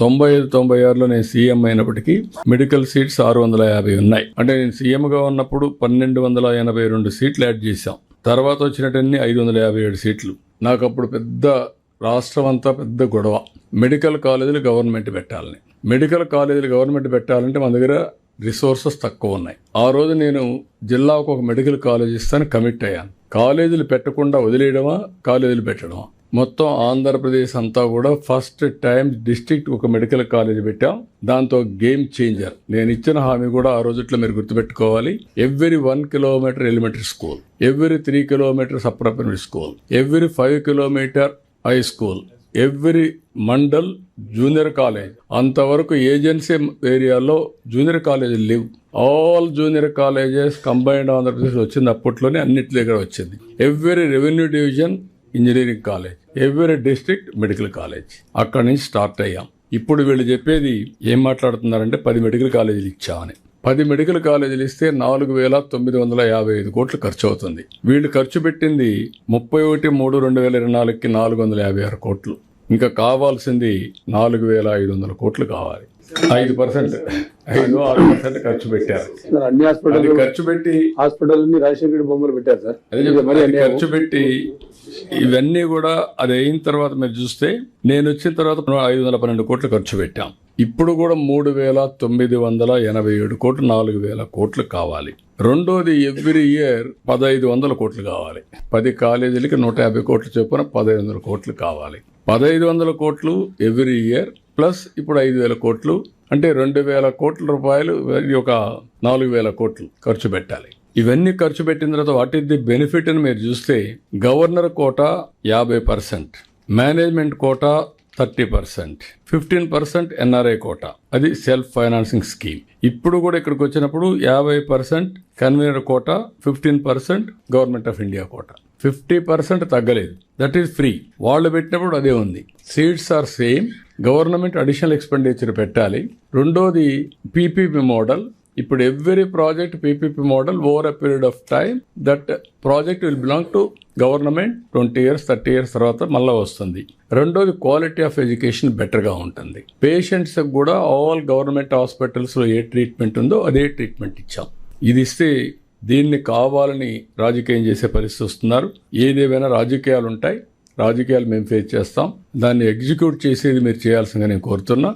తొంభై ఐదు తొంభై ఆరులో నేను సీఎం అయినప్పటికీ మెడికల్ సీట్స్ ఆరు వందల యాభై ఉన్నాయి. అంటే నేను సీఎంగా ఉన్నప్పుడు పన్నెండు వందల ఎనభై రెండు సీట్లు యాడ్ చేశాం. తర్వాత వచ్చినటన్ని ఐదు వందల యాభై ఏడు సీట్లు. నాకు అప్పుడు పెద్ద రాష్ట్రం అంతా పెద్ద గొడవ. మెడికల్ కాలేజీలు గవర్నమెంట్ పెట్టాలని. మెడికల్ కాలేజీలు గవర్నమెంట్ పెట్టాలంటే మన దగ్గర రిసోర్సెస్ తక్కువ ఉన్నాయి. ఆ రోజు నేను జిల్లాకు ఒక మెడికల్ కాలేజ్ ఇస్తాను కమిట్ అయ్యాను. కాలేజీలు పెట్టకుండా వదిలేయడమా కాలేజీలు పెట్టడమా? మొత్తం ఆంధ్రప్రదేశ్ అంతా కూడా ఫస్ట్ టైం డిస్ట్రిక్ట్ ఒక మెడికల్ కాలేజ్ పెట్టాం. దాంతో గేమ్ చేంజర్. నేను ఇచ్చిన హామీ కూడా ఆ రోజుట్లో మీరు గుర్తుపెట్టుకోవాలి. Every one kilometre elementary school every three kilometres upper primary school every five kilometre high school every mandal junior college. అంతవరకు ఏజెన్సీ ఏరియాలో జూనియర్ కాలేజీలు లేవు. All junior colleges combined Andhra Pradesh వచ్చింది. అప్పట్లోనే అన్నింటి దగ్గర వచ్చింది. Every revenue division engineering college every district medical college. అక్కడి నుంచి స్టార్ట్ అయ్యాం. ఇప్పుడు వీళ్ళు చెప్పేది ఏం మాట్లాడుతున్నారంటే పది మెడికల్ కాలేజీలు ఇచ్చామని పది మెడికల్ కాలేజీలు ఇస్తే నాలుగు వేల తొమ్మిది వందల యాభై ఐదు కోట్లు ఖర్చు అవుతుంది. వీళ్ళు ఖర్చు పెట్టింది ముప్పై ఒకటి మూడు రెండు వేల ఇరవై నాలుగుకి నాలుగు వందల యాభై ఆరు కోట్లు. ఇంకా కావాల్సింది నాలుగు వేల ఐదు వందల కోట్లు కావాలి. ఐదు పర్సెంట్. ఐదు ఆరు పర్సెంట్ ఖర్చు పెట్టారు. అన్ని హాస్పిటల్ ఖర్చు పెట్టి హాస్పిటల్ రాజశేఖర బొమ్మలు పెట్టారు సార్. అదే. ఖర్చు పెట్టి ఇవన్నీ కూడా అది అయిన తర్వాత మీరు చూస్తే నేను వచ్చిన తర్వాత ఐదు వందల పన్నెండు కోట్లు ఖర్చు పెట్టాం. ఇప్పుడు కూడా మూడు వేల తొమ్మిది వందల ఎనభై ఏడు కోట్లు నాలుగు వేల కోట్లు కావాలి. రెండోది ఎవ్రీ ఇయర్ పదహైదు వందల కోట్లు కావాలి. పది కాలేజీలకి నూట యాభై కోట్లు చొప్పున పదహైదు వందల కోట్లు కావాలి. పదహైదు వందల కోట్లు ఎవ్రీ ఇయర్ ప్లస్ ఇప్పుడు ఐదు వేల కోట్లు అంటే రెండు వేల కోట్ల రూపాయలు ఒక నాలుగు వేల కోట్లు ఖర్చు పెట్టాలి. ఇవన్నీ ఖర్చు పెట్టిన తర్వాత వాట్ ఈస్ ది బెనిఫిట్ అని మీరు చూస్తే గవర్నర్ కోటా యాభై percent management quota thirty percent fifteen percent NRI quota. అది సెల్ఫ్ ఫైనాన్సింగ్ స్కీమ్. ఇప్పుడు కూడా ఇక్కడికి వచ్చినప్పుడు యాభై percent convener quota fifteen percent government of India quota. Fifty percent తగ్గలేదు. That is free. వాళ్ళు పెట్టినప్పుడు అదే ఉంది. Seats are same government additional expenditure పెట్టాలి. రెండోది పీపీపీ మోడల్. ఇప్పుడు every project PPP model over a period of time that project will belong to government twenty years thirty years తర్వాత మళ్ళీ వస్తుంది. రెండోది క్వాలిటీ ఆఫ్ ఎడ్యుకేషన్ బెటర్గా ఉంటుంది. పేషెంట్స్ కూడా ఆల్ గవర్నమెంట్ హాస్పిటల్స్లో ఏ ట్రీట్మెంట్ ఉందో అదే ట్రీట్మెంట్ ఇచ్చాం. ఇది ఇస్తే దీన్ని కావాలని రాజకీయం చేసే పరిస్థితి వస్తున్నారు. ఏదేమైనా రాజకీయాలు ఉంటాయి రాజకీయాలు మేము ఫేస్ చేస్తాం. దాన్ని ఎగ్జిక్యూట్ చేసేది మీరు చేయాల్సిందిగా నేను కోరుతున్నా.